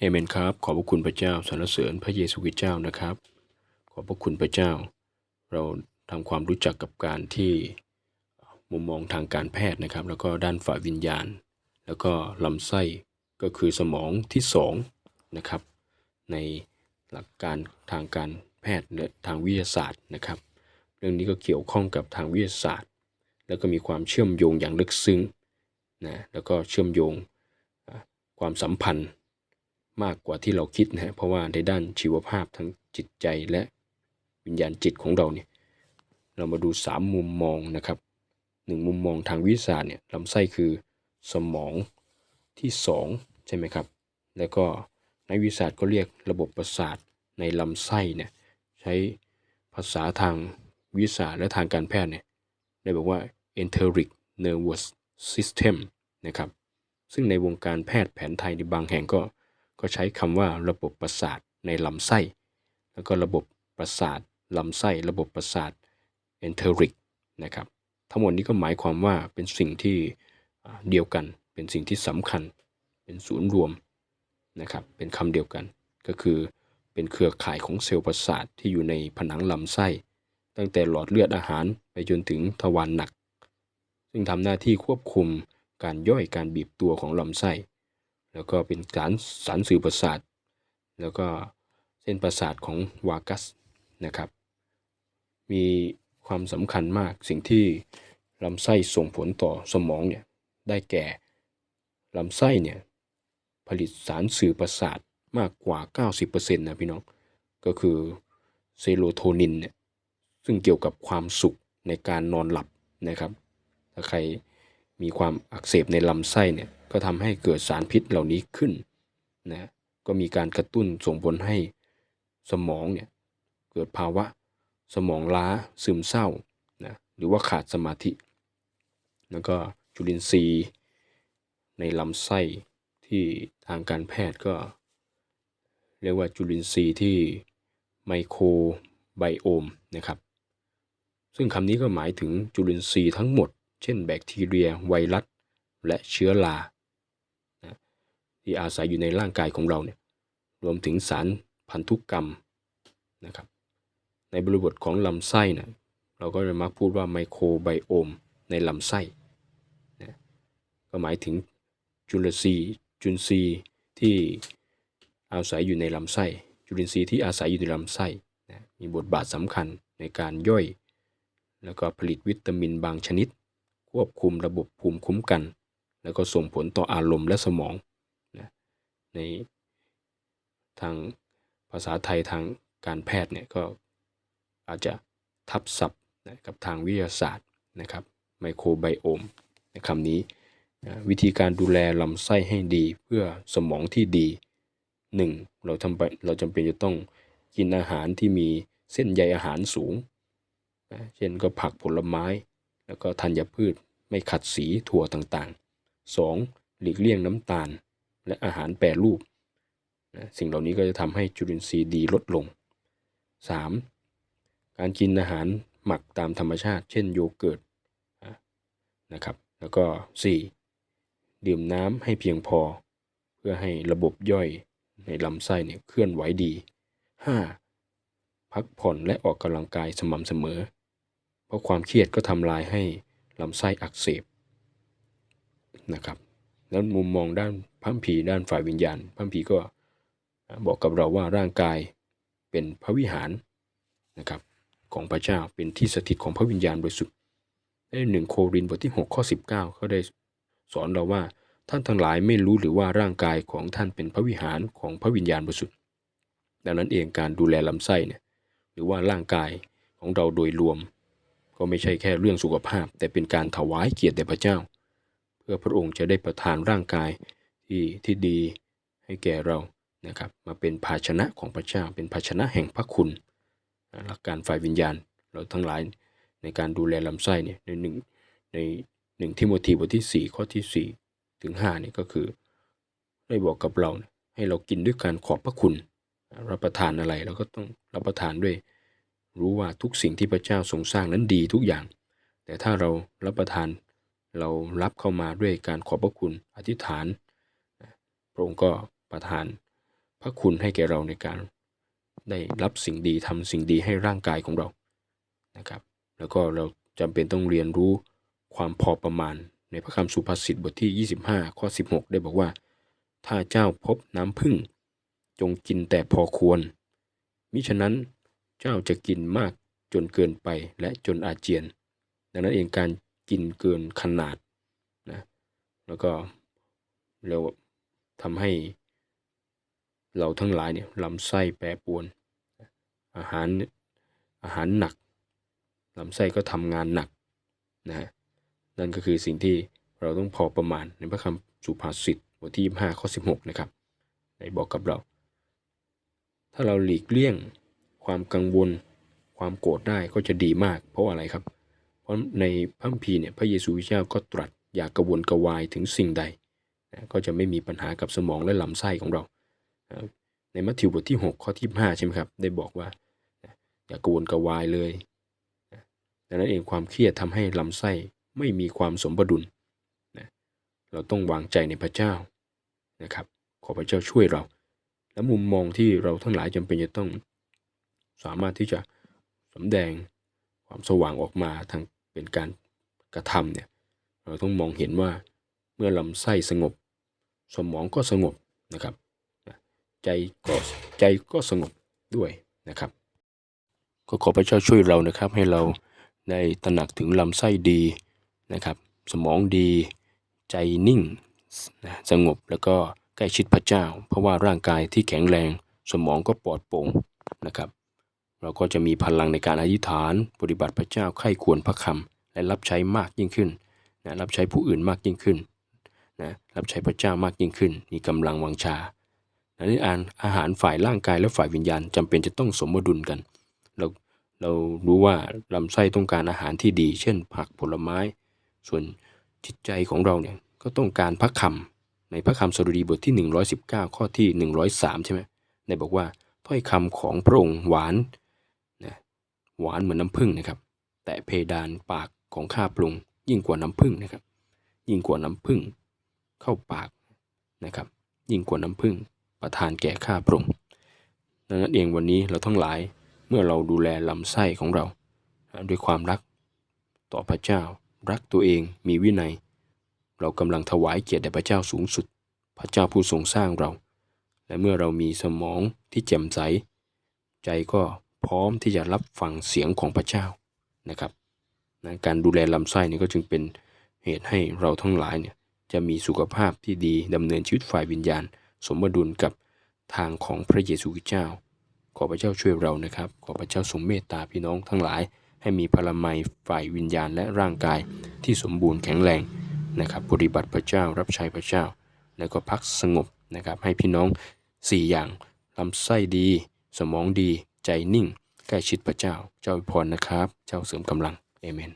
เอเมนครับ ขอบพระคุณพระเจ้าสรรเสริญพระเยซูคริสต์เจ้านะครับ ขอบพระคุณพระเจ้า เราทำความรู้จักกับการที่มุมมองทางการแพทย์นะครับ แล้วก็ด้านฝ่ายวิญญาณ แล้วก็ลำไส้ก็คือสมองที่สองนะครับ ในหลักการทางการแพทย์และทางวิทยาศาสตร์นะครับ เรื่องนี้ก็เกี่ยวข้องกับทางวิทยาศาสตร์ แล้วก็มีความเชื่อมโยงอย่างลึกซึ้งนะแล้วก็เชื่อมโยงความสัมพันธ์ มากกว่าที่เราคิดนะฮะเพราะว่าในด้านชีวภาพทั้งจิตใจและวิญญาณจิตของเราเนี่ยเรามาดูสามมุมมองนะครับหนึ่งมุมมองทางวิทยาศาสตร์เนี่ยลำไส้คือสมองที่สองใช่ไหมครับ แล้วก็นักวิทยาศาสตร์ก็เรียกระบบประสาทในลำไส้เนี่ยใช้ภาษาทางวิทยาศาสตร์และทางการแพทย์เนี่ยได้บอกว่า enteric nervous system นะครับซึ่งในวงการแพทย์แผนไทยในบางแห่งก็ ก็ใช้คำว่าระบบประสาทในลำไส้ แล้วก็ระบบประสาทลำไส้ระบบประสาท enteric นะครับทั้งหมดนี้ก็หมายความว่าเป็นสิ่งที่เดียวกัน เป็นสิ่งที่สำคัญ เป็นศูนย์รวมนะครับเป็นคำเดียวกัน ก็คือเป็นเครือข่ายของเซลล์ประสาทที่อยู่ในผนังลำไส้ ตั้งแต่หลอดเลือดอาหารไปจนถึงทวารหนัก ซึ่งทำหน้าที่ควบคุมการย่อยการบีบตัวของลำไส้ แล้วก็เป็นสารสารสื่อประสาท แล้วก็เส้นประสาทของวากัสนะครับ มีความสำคัญมากสิ่งที่ลำไส้ส่งผลต่อสมองเนี่ยได้แก่ลำไส้เนี่ยผลิตสารสื่อประสาทมากกว่า 90%นะพี่น้อง ก็คือเซโรโทนินเนี่ยซึ่งเกี่ยวกับความสุขในการนอนหลับนะครับ ถ้าใคร มีความอักเสบในลำไส้เนี่ยก็ทำให้เกิดสารพิษเหล่านี้ขึ้นนะก็มีการกระตุ้นส่งผลให้สมองเนี่ยเกิดภาวะสมองล้าซึมเศร้านะหรือว่าขาดสมาธิ แล้วก็จุลินทรีย์ ในลำไส้ที่ทางการแพทย์ก็ เรียกว่าจุลินทรีย์ที่ไมโครไบโอมนะครับ ซึ่งคำนี้ก็หมายถึงจุลินทรีย์ทั้งหมด เช่นแบคทีเรีย ไวรัส และเชื้อรานะที่อาศัยอยู่ในร่างกายของเราเนี่ยรวมถึงสารพันธุกรรมนะครับในบริบทของลำไส้นะเราก็จะมักพูดว่าไมโครไบโอมในลำไส้นะก็หมายถึงจุลทรีย์จุลินทรีย์ที่อาศัยอยู่ในลำไส้ จุลินทรีย์ที่อาศัยอยู่ในลำไส้นะมีบทบาทสำคัญในการย่อย แล้วก็ผลิตวิตามินบางชนิด ควบคุมระบบภูมิคุ้มกัน แล้วก็ส่งผลต่ออารมณ์และสมองนะในทางภาษาไทยทางการแพทย์เนี่ยก็อาจจะทับศัพท์นะกับทางวิทยาศาสตร์นะครับไมโครไบโอมในคำนี้นะวิธีการดูแลลำไส้ให้ดีเพื่อสมองที่ดี 1. เราทำไปเราจำเป็นจะต้องกินอาหารที่มีเส้นใยอาหารสูงนะเช่นก็ผักผลไม้ แล้วก็ธัญพืชไม่ขัดสีถั่วต่างๆ 2. หลีกเลี่ยงน้ำตาล และอาหารแปรรูปนะสิ่งเหล่านี้ก็จะทำให้จุลินทรีย์ดีลดลง 3. การกินอาหารหมักตามธรรมชาติ เช่นโยเกิร์ตนะครับ แล้วก็ 4. ดื่มน้ำให้เพียงพอ เพื่อให้ระบบย่อยในลำไส้เนี่ยเคลื่อนไหวดี 5. พักผ่อนและออกกำลังกายสม่ำเสมอ เพราะความเครียดก็ทำลายให้ลำไส้อักเสบนะครับแล้วมุมมองด้านพัมภีด้านฝ่ายวิญญาณพัมภีก็บอกกับเราว่าร่างกายเป็นพระวิหารนะครับของพระเจ้าเป็นที่สถิตของพระวิญญาณบริสุทธิ์ในหนึ่งโครินบทที่ 6 ข้อ 19 เขาได้สอนเราว่าท่านทั้งหลายไม่รู้หรือว่าร่างกายของท่านเป็นพระวิหารของพระวิญญาณบริสุทธิ์ดังนั้นเองการดูแลลำไส้เนี่ยหรือว่าร่างกายของเราโดยรวม ก็ไม่ใช่แค่เรื่องสุขภาพ แต่เป็นการถวายเกียรติแด่พระเจ้า เพื่อพระองค์จะได้ประทานร่างกายที่ที่ดีให้แก่เรานะครับมาเป็นภาชนะของพระเจ้า เป็นภาชนะแห่งพระคุณหลักการฝ่ายวิญญาณ เราทั้งหลายในการดูแลลำไส้เนี่ยในหนึ่งในหนึ่งทิโมธีบทที่ 4 ข้อที่ 4 ถึง5นี่ก็คือ ได้บอกกับเราให้เรากินด้วยการขอบพระคุณ รับประทานอะไรเราก็ต้องรับประทานด้วย รู้ว่าทุกสิ่งที่พระเจ้าทรงสร้างนั้นดีทุกอย่าง แต่ถ้าเรารับประทานเรารับเข้ามาด้วยการขอบพระคุณอธิษฐาน พระองค์ก็ประทานพระคุณให้แก่เราในการได้รับสิ่งดีทำสิ่งดีให้ร่างกายของเรานะครับ แล้วก็เราจำเป็นต้องเรียนรู้ความพอประมาณในพระคำสุภาษิตบทที่ 25 ข้อ 16 ได้บอกว่า ถ้าเจ้าพบน้ำพึ่ง จงกินแต่พอควร มิฉะนั้น เจ้าจะกินมากจนเกินไปและจนอาเจียน ดังนั้นเองการกินเกินขนาดนะแล้วก็เราทำให้เราทั้งหลายเนี่ยลำไส้แปรปรวน อาหารอาหารหนักลำไส้ก็ทำงานหนักนะนั่นก็คือสิ่งที่เราต้องพอประมาณในพระคำสุภาษิตบทที่25ข้อ16 นะครับได้บอกกับเรา ถ้าเราหลีกเลี่ยง ความกังวล ความโกรธได้ก็จะดีมาก เพราะอะไรครับ เพราะในพระคัมภีร์เนี่ยพระเยซูคริสต์เจ้าก็ตรัสอย่ากกระวนกระวายถึงสิ่งใดนะก็จะไม่มีปัญหากับสมองและลำไส้ของเรานะในมัทธิวบทที่ 6 ข้อที่5ใช่ไหมครับ ได้บอกว่านะอย่ากกระวนกระวายเลยดังนั้นเองความเครียดทำให้ลำไส้ไม่มีความสมดุลนะเราต้องวางใจในพระเจ้านะครับ ขอพระเจ้าช่วยเรา และมุมมองที่เราทั้งหลายจำเป็นจะต้อง สามารถที่จะสำแดงความสว่างออกมาทางเป็นการกระทำเนี่ยเราต้องมองเห็นว่าเมื่อลำไส้สงบ สมองก็สงบนะครับ ใจก็ใจก็สงบด้วยนะครับ ก็ขอพระเจ้าช่วยเรานะครับให้เราได้ตระหนักถึงลำไส้ดีนะครับ สมองดี ใจนิ่งนะสงบแล้วก็ใกล้ชิดพระเจ้า เพราะว่าร่างกายที่แข็งแรง สมองก็ปลอดโปร่งนะครับ เราก็จะมีพลังในการอธิษฐาน ปฏิบัติพระเจ้าไข้ควรพระคำและรับใช้มากยิ่งขึ้นนะรับใช้ผู้อื่นมากยิ่งขึ้นนะรับใช้พระเจ้ามากยิ่งขึ้น มีกำลังวังชาดังนั้อ่านอาหารฝ่ายร่างกายและฝ่ายวิญญาณจำเป็นจะต้องสมดุลกัน เราเรารู้ว่าลำไส้ต้องการอาหารที่ดี เช่น ผักผลไม้ ส่วนจิตใจของเราเนี่ยก็ต้องการพระคำในพระคำสดุดีบทที่ 119 ข้อที่ 103 ใช่ไหมได้บอกว่าถ้อยคำของพระองค์หวาน หวานเหมือนน้ำผึ้งนะครับ แต่เพดานปากของข้าพระองยิ่งกว่าน้ำผึ้งนะครับ ยิ่งกว่าน้ำผึ้งเข้าปากนะครับ ยิ่งกว่าน้ำผึ้งประทานแก่ข้าพระองดังนั้นเองวันนี้เราทั้งหลายเมื่อเราดูแลลำไส้ของเรา ด้วยความรักต่อพระเจ้ารักตัวเองมีวินัย เรากำลังถวายเกียรติแด่พระเจ้าสูงสุด พระเจ้าผู้ทรงสร้างเรา และเมื่อเรามีสมองที่แจ่มใส ใจก็ พร้อมที่จะรับฟังเสียงของพระเจ้านะครับนะการดูแลลำไส้นี่ก็จึงเป็นเหตุให้เราทั้งหลายเนี่ยจะมีสุขภาพที่ดีดำเนินชีวิตฝ่ายวิญญาณ สมดุลกับทางของพระเยซูคริสต์เจ้า ขอพระเจ้าช่วยเรานะครับ ขอพระเจ้าทรงเมตตาพี่น้องทั้งหลาย ให้มีพลไมยฝ่ายวิญญาณและร่างกายที่สมบูรณ์แข็งแรงนะครับปฏิบัติพระเจ้ารับใช้พระเจ้า แล้วก็พักสงบนะครับให้พี่น้อง 4 อย่างลำไส้ดี สมองดี ใจนิ่ง ใกล้ชิดพระเจ้า เจ้าอวยพรนะครับ เจ้าเสริมกำลังเอเมน